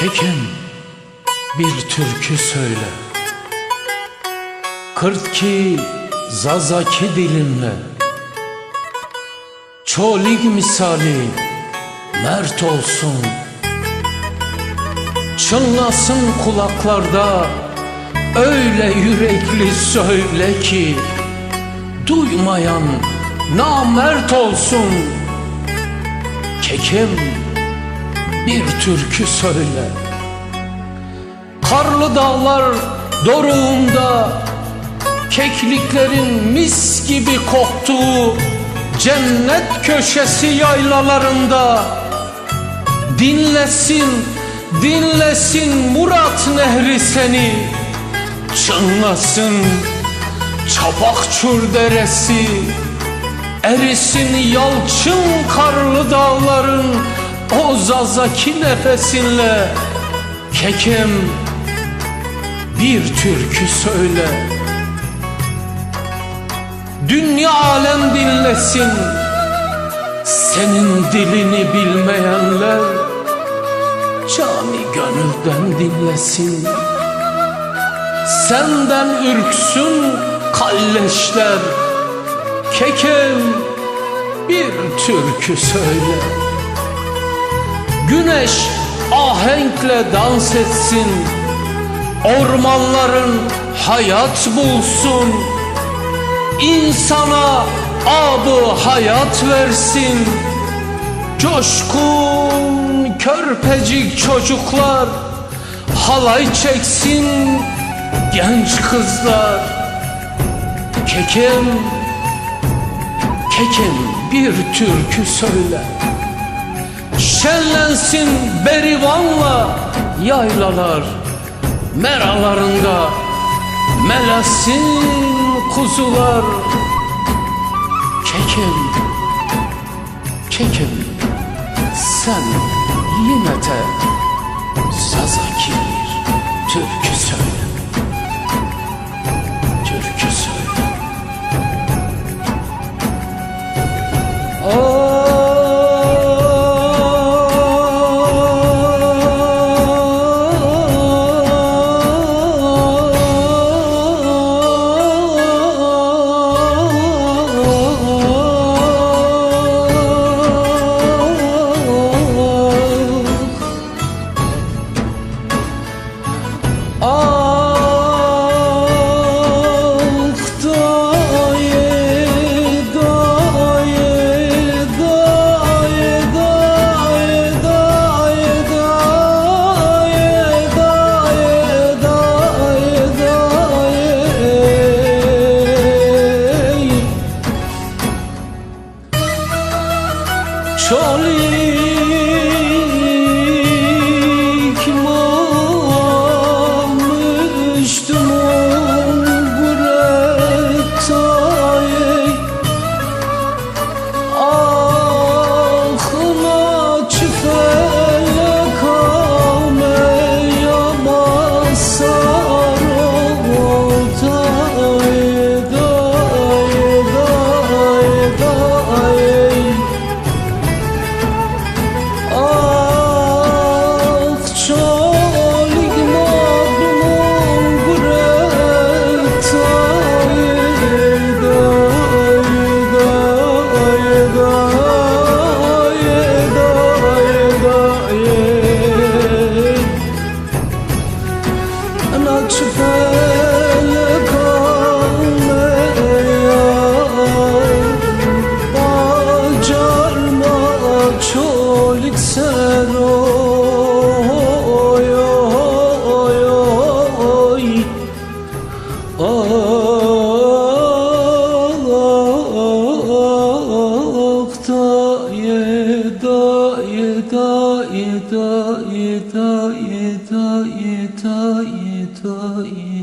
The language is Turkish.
Kekim bir türkü söyle. Kırt ki zazaki dilinle Çolik misali mert olsun. Çınlasın kulaklarda Öyle yürekli söyle ki Duymayan namert olsun. Kekim bir türkü söyle. Karlı dağlar doruğunda Kekliklerin mis gibi koktuğu Cennet köşesi yaylalarında. Dinlesin, dinlesin Murat Nehri seni. Çınlasın Çapakçur deresi. Erisin yalçın karlı dağların O zazaki nefesinle Kekim bir türkü söyle. Dünya alem dinlesin Senin dilini bilmeyenler. Cami gönülden dinlesin Senden ürksün kalleşler. Kekim bir türkü söyle Güneş ahenkle dans etsin Ormanların hayat bulsun İnsana abı hayat versin. Coşkun körpecik çocuklar Halay çeksin genç kızlar Kekim Kekim bir türkü söyle Şenlensin berivanla yaylalar Meralarında. Melesin kuzular Kekim Kekim Sen yine de 多一多一多一多一多一多一多一